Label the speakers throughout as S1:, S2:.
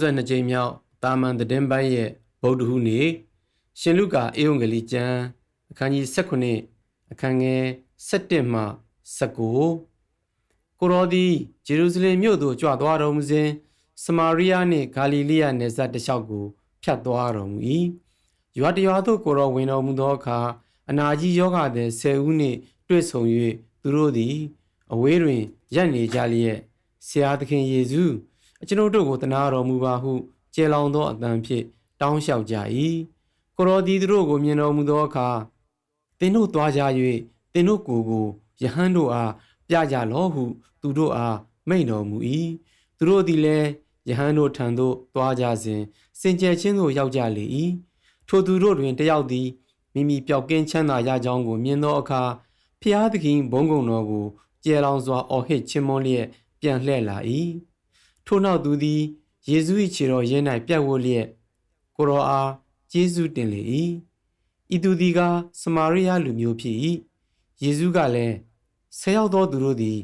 S1: 32ကြိမ်မြောက်တာမန်သတင်းပိုင်းရဲ့ဗုဒ္ဓဟူးနေ့ရှင်လုကာအေဝံဂေလိကျမ်းအခန်းကြီး18အခန်းငယ်17မှ19ကိုရောသည်ဂျေရုဆလင်မြို့သို့ကြွသွားတော်မူစဉ်စမာရိယနှင့်ဂါလိလိယနယ်စပ်တစ်လျှောက်ကိုဖြတ်သွားတော်မူ၏ရွာတရွာသို့ကိုရောဝင်တော်မူသောအခါအနာကြီးယောဂသည်10ဦးနှင့်တွေ့ဆုံ၍သူတို့သည် အဝေးတွင်ရပ်နေကြလျက်ဆရာသခင်ယေရှုအ ကျွန်ုပ်တို့ကိုတနာတော်မူပါဟုကျေလောင်သောအတန်ဖြင့်တောင်းလျှောက်ကြ၏ကိုရောဒီသူတို့ကိုမြင်တော်မူသောအခါသင်တို့သွားကြ၍သင်တို့ကိုယ်ကိုယဟန်တို့အားပြကြလော့ဟု သူတို့အားမိန့်တော်မူ၏သူတို့သည်လည်းယဟန်တို့ထံသို့သွားကြစဉ်စင်ကြယ်ချင်းသို့ရောက်ကြလေ၏ထိုသူတို့တွင်တယောက်သည်မိမိပျောက်ကင်းချမ်းသာရကြောင်းကိုမြင်သောအခါဖျားသခင်ဘုန်းကုံတော်ကိုကြဲလောင်စွာအော်ဟစ်ချီးမွမ်းလျက်ပြန်လှည့်လာ၏ ထို့နောက်သူသည်ယေရှု၏ခြေတော်ရင်း၌ပြတ်ဝတ်လျက်ကိုရောအားကျေးဇူးတင်လေ၏ဤသူသည်ကစမာရိယလူမျိုးဖြစ်၏ယေရှုကလည်းဆဲရောက်သောသူတို့သည်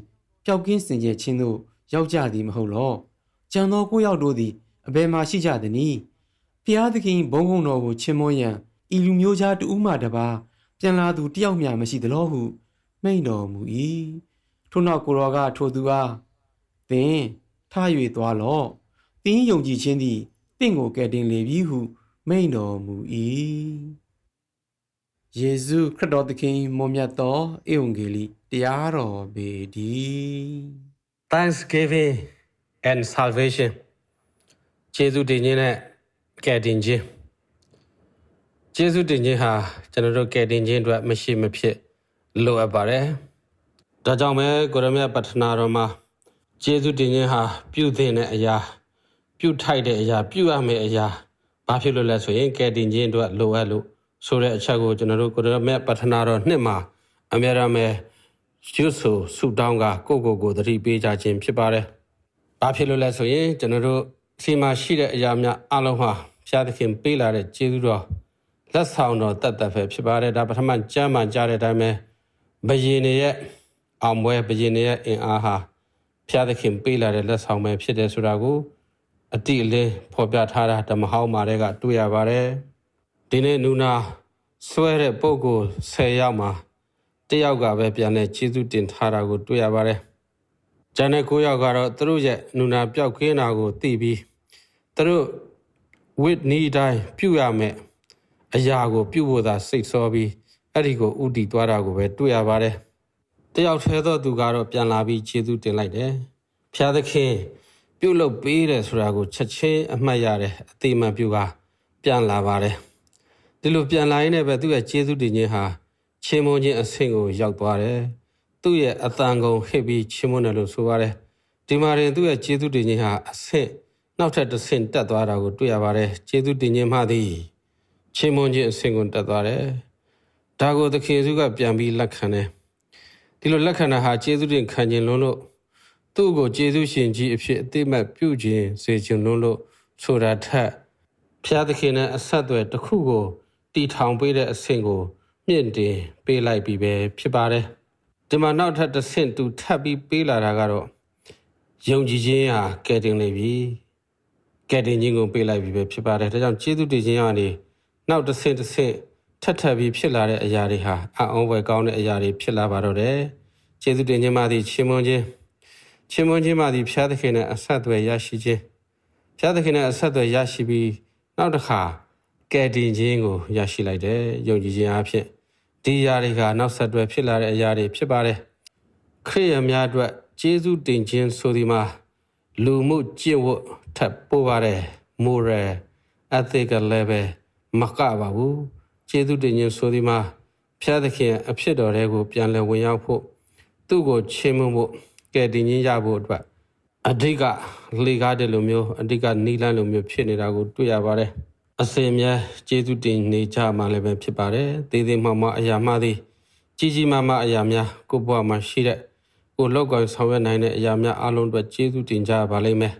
S1: ပျောက်ကင်းစင်ကြယ်ခြင်းသို့ရောက်ကြသည်မဟုတ်လောကျန်သောကိုးယောက်တို့သည်အဘယ်မှရှိကြသနည်းဖျားသခင်ဘုန်းကုံတော်ကိုချီးမွမ်းရန်ဤလူမျိုးသားတဦးမှတပါပြန်လာသူတယောက်မျှမရှိသလောဟုမိန့်တော်မူ၏ထို့နောက်ကိုရောကထိုသူအားသင် ထ၍သွားလော့သင်ယုံကြည်ခြင်းသည်တင့်ကိုကယ်တင်လေပြီဟု မိန့်တော်မူ၏ယေရှုခရစ်တော်သခင်မွန်မြတ်သောဧဝံဂေလိတရားတော်ပေတည်း
S2: Thanksgiving and salvation ကျေးဇူးတင်ခြင်းနဲ့ကယ်တင်ခြင်းကျေးဇူးတင်ခြင်းဟာကျွန်တော်တို့ကယ်တင်ခြင်းအတွက်မရှိမဖြစ်လိုအပ်ပါတယ်။ဒါကြောင့်ပဲကိုရမြတ်ပတ္ထနာတော်မှာ ကျေးဇူးတင်ခြင်းဟာပြုသင့်တဲ့အရာပြုထိုက်တဲ့အရာပြုရမယ့်အရာဘာဖြစ်လို့လဲဆိုရင်ကယ်တင်ခြင်းအတွက်လိုအပ်လို့ဆိုတဲ့အချက်ကိုကျွန်တော်တို့ကိုရမြတ်ပတ္ထနာတော်နှစ်မှာအများရမယ်ရွတ်ဆိုဆူတောင်းကကိုယ့်ကိုယ်ကိုသတိပေးကြခြင်းဖြစ်ပါတယ်။ဘာဖြစ်လို့လဲဆိုရင်ကျွန်တော်တို့စီမှာရှိတဲ့အရာများအလုံးဟာဘုရားသခင်ပေးလာတဲ့ကျေးဇူးတော်လက်ဆောင်တော်တတ်တတ်ပဲဖြစ်ပါတယ်ဒါပထမကျမ်းမှကြားတဲ့အတိုင်းပဲဘယင်ရဲ့အောင်ပွဲဘယင်ရဲ့အင်အားဟာ ဘုရားသခင်ပေးလာတဲ့လက်ဆောင်ပဲဖြစ်တယ်ဆိုတာကိုအတိအလင်းဖော်ပြထားတာဓမ္မဟောင်းမာတဲ့ကတွေ့ရပါတယ်ဒီနေ့နူနာဆွဲတဲ့ပုံကို10ယောက်မှာတယောက်ကပဲပြန်လဲကျေးဇူးတင်ထားတာကိုတွေ့ရပါတယ်ကျန်တဲ့9ယောက်ကတော့သူတို့ရဲ့နူနာပျောက်ကင်းတာကိုသိပြီးသူတို့ဝိနီးတိုင်းပြုရမယ်အရာကိုပြုဖို့သာစိတ်ဆောပြီးအဲ့ဒီကိုဥတီသွားတာကိုပဲတွေ့ရပါတယ် တယောက်ထဲသောသူကတော့ပြန်လာပြီးခြေသူတင်လိုက်တယ်ဖျားသခင်ပြုတ်လုပ်ပေးတယ်ဆိုတာကိုချက်ချင်းအမှတ်ရတယ်အသေးမှန်ပြုကပြန်လာပါတယ်ဒီလိုပြန်လာရင်းနဲ့ပဲသူ့ရဲ့ခြေသူတင်ခြင်းဟာချင်းမွန်ခြင်းအဆင့်ကိုရောက်သွားတယ်သူ့ရဲ့အတန်ကုန်ဟစ်ပြီးချင်းမွန်တယ်လို့ဆိုပါတယ်ဒီမှာရင်သူ့ရဲ့ခြေသူတင်ခြင်းဟာအဆင့်နောက်ထပ်တစ်ဆင့်တက်သွားတာကိုတွေ့ရပါတယ်ခြေသူတင်ခြင်းမှသည်ချင်းမွန်ခြင်းအဆင့်ကိုတက်သွားတယ်။ဒါကိုသခင်ယေရှုကပြန်ပြီးလက်ခံတယ်။ ဒီလိုလက်ခံတာဟာကျေးဇူးတင်ခံခြင်းလုံးလို့သူ့ကိုကျေးဇူးရှင်ကြီးအဖြစ်အသိမှတ်ပြုခြင်းစေခြင်းလုံးလို့ဆိုတာထက်ဖျားသခင်နဲ့အဆက်အသွယ်တစ်ခုကိုတီထောင်ပေးတဲ့အဆင့်ကိုမြင့်တင်ပေးလိုက်ပြီးပဲဖြစ်ပါတယ်။ဒီမှာနောက်ထပ်တစ်ဆင့်သူထပ်ပြီးပေးလာတာကတော့ယုံကြည်ခြင်းဟာကယ်တင်လေပြီ။ကယ်တင်ခြင်းကိုပေးလိုက်ပြီးပဲဖြစ်ပါတယ်။ဒါကြောင့်ကျေးဇူးတင်ခြင်းကနေနောက်တစ်ဆင့်တစ်ဆင့် ထပ်ထပ်ပြီးဖြစ်လာတဲ့အရာတွေဟာအံ့ဩဖွယ်ကောင်းတဲ့အရာတွေဖြစ်လာပါတော့တယ်။ကျေးဇူးတင်ခြင်းမှသည်ချီးမွမ်းခြင်းချီးမွမ်းခြင်းမှသည်ဖျားသခင်နဲ့အဆက်အသွယ်ရရှိခြင်းဖျားသခင်နဲ့အဆက်အသွယ်ရရှိပြီးနောက်တစ်ခါကယ်တင်ခြင်းကိုရရှိလိုက်တယ်။ယုံကြည်ခြင်းအဖြစ်ဒီအရာတွေကနောက်ဆက်တွဲဖြစ်လာတဲ့အရာတွေဖြစ်ပါတယ်။ခရိယများအတွက်ကျေးဇူးတင်ခြင်းဆိုဒီမှာလူမှုကျင့်ဝတ်ထပ်ပို့ပါတယ် moral ethical level မကပါဘူး ကျေးဇူးတင်ခြင်းဆိုဒီမှာဖျားသခင်အဖြစ်တော်တွေကို ပြန်လည်ဝင်ရောက်ဖို့သူ့ကိုချီးမွမ်းဖို့ကယ်တင်ခြင်းရဖို့အတွက်အဓိကလေကားတဲ့လိုမျိုးအဓိကနီလန်းလိုမျိုးဖြစ်နေတာကိုတွေ့ရပါတယ်အစင်များကျေးဇူးတင်နေကြမှာလည်းပဲဖြစ်ပါတယ်သေးသေးမှမှအရာမှသည်ကြီးကြီးမားမားအရာများကိုယ့်ဘဝမှာရှိတဲ့ကိုလောက်ကွန်ဆောင်ရွက်နိုင်တဲ့အရာများအလုံးအတွက်ကျေးဇူးတင်ကြပါလိမ့်မယ်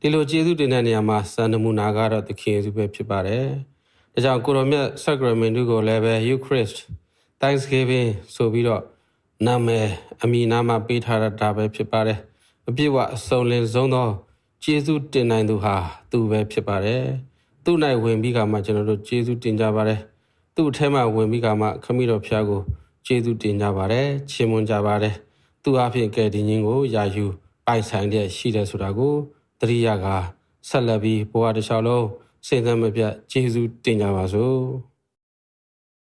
S2: ဒီလိုကျေးဇူးတင်တဲ့နေရာမှာစံနမူနာကတော့သခင်ယေရှုပဲဖြစ်ပါတယ် ဒါကြောင့်ကိုရောမြတ် Sacrament ကိုလည်းပဲ Eucharist Thanksgiving ဆိုပြီးတော့နာမည်အမည်နာမပေးထားတာပဲဖြစ်ပါတယ်အပြည့်ဝအစုံလင်ဆုံးသောကျေးဇူးတင်နိုင်သူဟာသူပဲဖြစ်ပါတယ်သူ့၌ဝင်ပြီးကမှကျွန်တော်တို့ကျေးဇူးတင်ကြပါတယ်သူ့အထက်မှာဝင်ပြီးကမှခမည်းတော်ဖျားကိုကျေးဇူးတင်ကြပါတယ်ချီးမွမ်းကြပါတယ်သူအဖြစ်ကဲတင်ခြင်းကိုယာယူပိုင်ဆိုင်တဲ့ရှိတယ်ဆိုတာကိုသတိရကဆက်လက်ပြီးဘဝတစ်လျှောက်လုံး စိတ်သက်မပြတ်ကျေးဇူးတင်ကြပါစို့